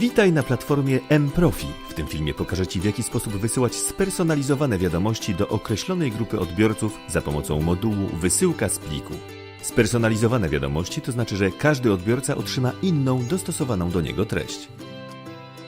Witaj na platformie mProfi. W tym filmie pokażę Ci w jaki sposób wysyłać spersonalizowane wiadomości do określonej grupy odbiorców za pomocą modułu wysyłka z pliku. Spersonalizowane wiadomości to znaczy, że każdy odbiorca otrzyma inną, dostosowaną do niego treść.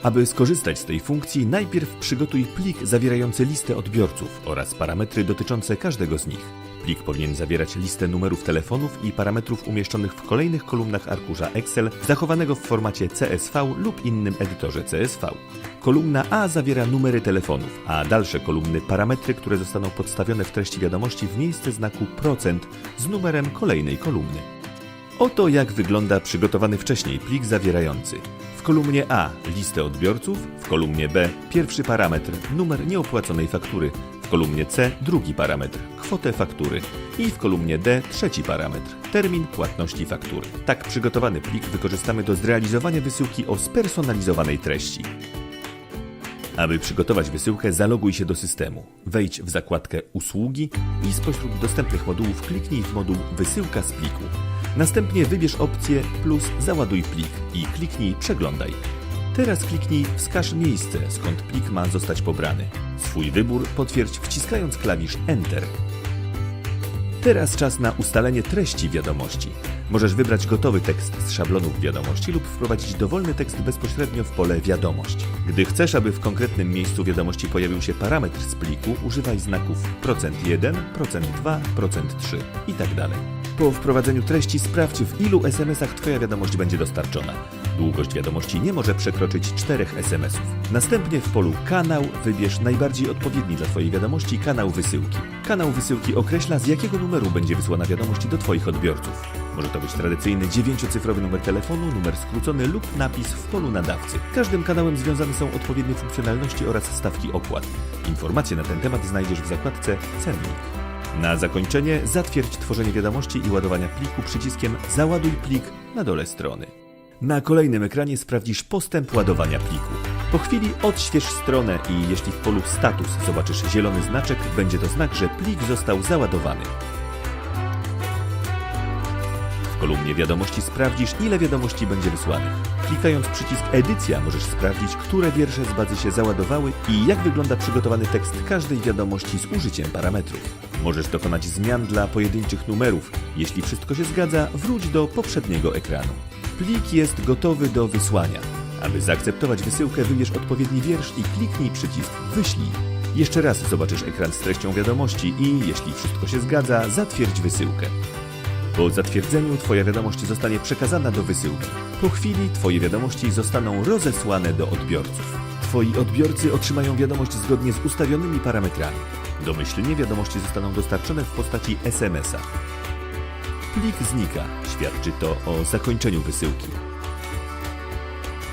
Aby skorzystać z tej funkcji, najpierw przygotuj plik zawierający listę odbiorców oraz parametry dotyczące każdego z nich. Plik powinien zawierać listę numerów telefonów i parametrów umieszczonych w kolejnych kolumnach arkusza Excel, zachowanego w formacie CSV lub innym edytorze CSV. Kolumna A zawiera numery telefonów, a dalsze kolumny parametry, które zostaną podstawione w treści wiadomości w miejsce znaku procent z numerem kolejnej kolumny. Oto jak wygląda przygotowany wcześniej plik zawierający w kolumnie A listę odbiorców, w kolumnie B pierwszy parametr numer nieopłaconej faktury, w kolumnie C drugi parametr kwotę faktury i w kolumnie D trzeci parametr termin płatności faktury. Tak przygotowany plik wykorzystamy do zrealizowania wysyłki o spersonalizowanej treści. Aby przygotować wysyłkę, zaloguj się do systemu. Wejdź w zakładkę Usługi i spośród dostępnych modułów kliknij w moduł Wysyłka z pliku. Następnie wybierz opcję plus Załaduj plik i kliknij Przeglądaj. Teraz kliknij Wskaż miejsce, skąd plik ma zostać pobrany. Swój wybór potwierdź wciskając klawisz Enter. Teraz czas na ustalenie treści wiadomości. Możesz wybrać gotowy tekst z szablonów wiadomości lub wprowadzić dowolny tekst bezpośrednio w pole Wiadomość. Gdy chcesz, aby w konkretnym miejscu wiadomości pojawił się parametr z pliku, używaj znaków %1, %2, %3 i tak dalej. Po wprowadzeniu treści sprawdź, w ilu SMS-ach Twoja wiadomość będzie dostarczona. Długość wiadomości nie może przekroczyć 4 SMS-ów. Następnie w polu Kanał wybierz najbardziej odpowiedni dla Twojej wiadomości kanał wysyłki. Kanał wysyłki określa, z jakiego numeru będzie wysłana wiadomość do Twoich odbiorców. Może to być tradycyjny dziewięciocyfrowy numer telefonu, numer skrócony lub napis w polu nadawcy. Każdym kanałem związane są odpowiednie funkcjonalności oraz stawki opłat. Informacje na ten temat znajdziesz w zakładce Cennik. Na zakończenie zatwierdź tworzenie wiadomości i ładowania pliku przyciskiem Załaduj plik na dole strony. Na kolejnym ekranie sprawdzisz postęp ładowania pliku. Po chwili odśwież stronę i jeśli w polu status zobaczysz zielony znaczek, będzie to znak, że plik został załadowany. Kolumnie wiadomości sprawdzisz, ile wiadomości będzie wysłanych. Klikając przycisk Edycja możesz sprawdzić, które wiersze z bazy się załadowały i jak wygląda przygotowany tekst każdej wiadomości z użyciem parametrów. Możesz dokonać zmian dla pojedynczych numerów. Jeśli wszystko się zgadza, wróć do poprzedniego ekranu. Plik jest gotowy do wysłania. Aby zaakceptować wysyłkę, wybierz odpowiedni wiersz i kliknij przycisk Wyślij. Jeszcze raz zobaczysz ekran z treścią wiadomości i, jeśli wszystko się zgadza, zatwierdź wysyłkę. Po zatwierdzeniu Twoja wiadomość zostanie przekazana do wysyłki. Po chwili Twoje wiadomości zostaną rozesłane do odbiorców. Twoi odbiorcy otrzymają wiadomość zgodnie z ustawionymi parametrami. Domyślnie wiadomości zostaną dostarczone w postaci SMS-a. Plik znika. Świadczy to o zakończeniu wysyłki.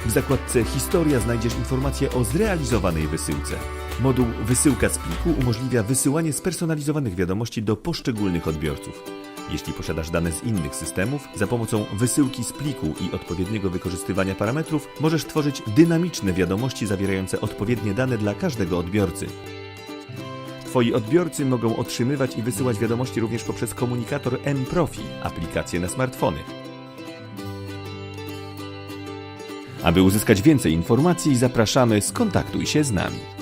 W zakładce Historia znajdziesz informacje o zrealizowanej wysyłce. Moduł Wysyłka z pliku umożliwia wysyłanie spersonalizowanych wiadomości do poszczególnych odbiorców. Jeśli posiadasz dane z innych systemów, za pomocą wysyłki z pliku i odpowiedniego wykorzystywania parametrów możesz tworzyć dynamiczne wiadomości zawierające odpowiednie dane dla każdego odbiorcy. Twoi odbiorcy mogą otrzymywać i wysyłać wiadomości również poprzez komunikator mProfi, aplikację na smartfony. Aby uzyskać więcej informacji, zapraszamy, skontaktuj się z nami.